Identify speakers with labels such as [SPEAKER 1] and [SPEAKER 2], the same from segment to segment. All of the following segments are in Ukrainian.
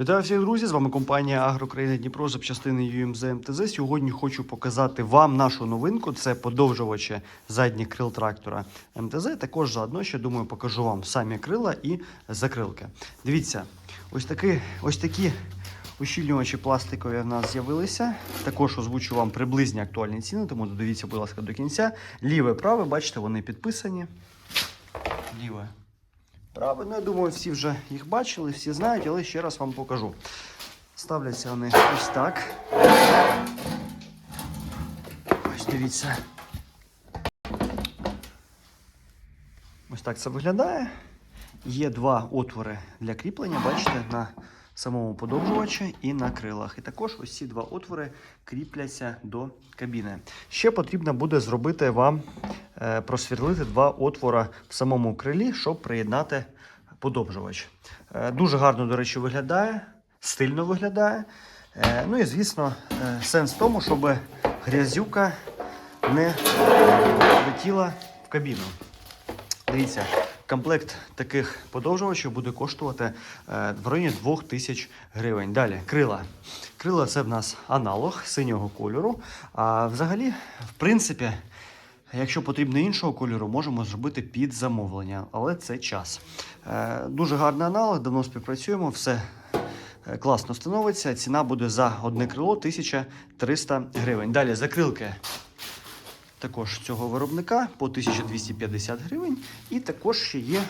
[SPEAKER 1] Вітаю всіх друзі! З вами компанія Агрокраїна Дніпро, запчастини UMZ МТЗ. Сьогодні хочу показати вам нашу новинку. Це подовжувачі задніх крил трактора МТЗ. Також заодно ще думаю, покажу вам самі крила і закрилки. Дивіться, ось такі, ось такі ущільнювачі пластикові в нас з'явилися. Також озвучу вам приблизні актуальні ціни, тому додивіться, будь ласка, до кінця. Ліве, праве, бачите, вони підписані. Ліве. Правильно, я думаю, всі вже їх бачили, всі знають, але ще раз вам покажу. Ставляться вони ось так. Ось дивіться. Ось так це виглядає. Є два отвори для кріплення, бачите, на самому подовжувачі і на крилах. І також ось ці два отвори кріпляться до кабіни. Ще потрібно буде зробити вам просвірлити два отвора в самому крилі, щоб приєднати подовжувач. Е, Дуже гарно, до речі, виглядає, стильно виглядає. Е, Ну і звісно, е, сенс в тому, щоб грязюка не летіла в кабіну. Дивіться, комплект таких подовжувачів буде коштувати е, в районі 2000 гривень. Далі крила. Крила це в нас аналог синього кольору. А взагалі, в принципі, якщо потрібно іншого кольору, можемо зробити під замовлення, але це час. Е, Дуже гарний аналог, давно співпрацюємо, все е, класно становиться. Ціна буде за одне крило 1300 гривень. Далі закрилки також цього виробника по 1250 гривень. І також ще є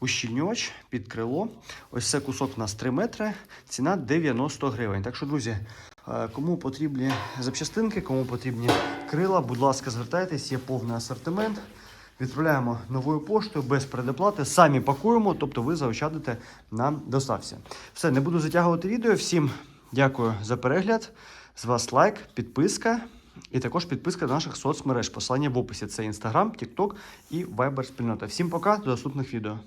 [SPEAKER 1] ущільнювач під крило. Ось це кусок у нас 3 метри, ціна 90 гривень. Так що, друзі, кому потрібні запчастинки, кому потрібні крила, будь ласка, звертайтесь, є повний асортимент. Відправляємо новою поштою без предоплати, самі пакуємо, тобто ви заощадите на доставці. Все, не буду затягувати відео. Всім дякую за перегляд. З вас лайк, підписка. І також підписка до наших соцмереж. Посилання в описі. Це Instagram, TikTok і Viber спільнота. Всім пока, до наступних відео.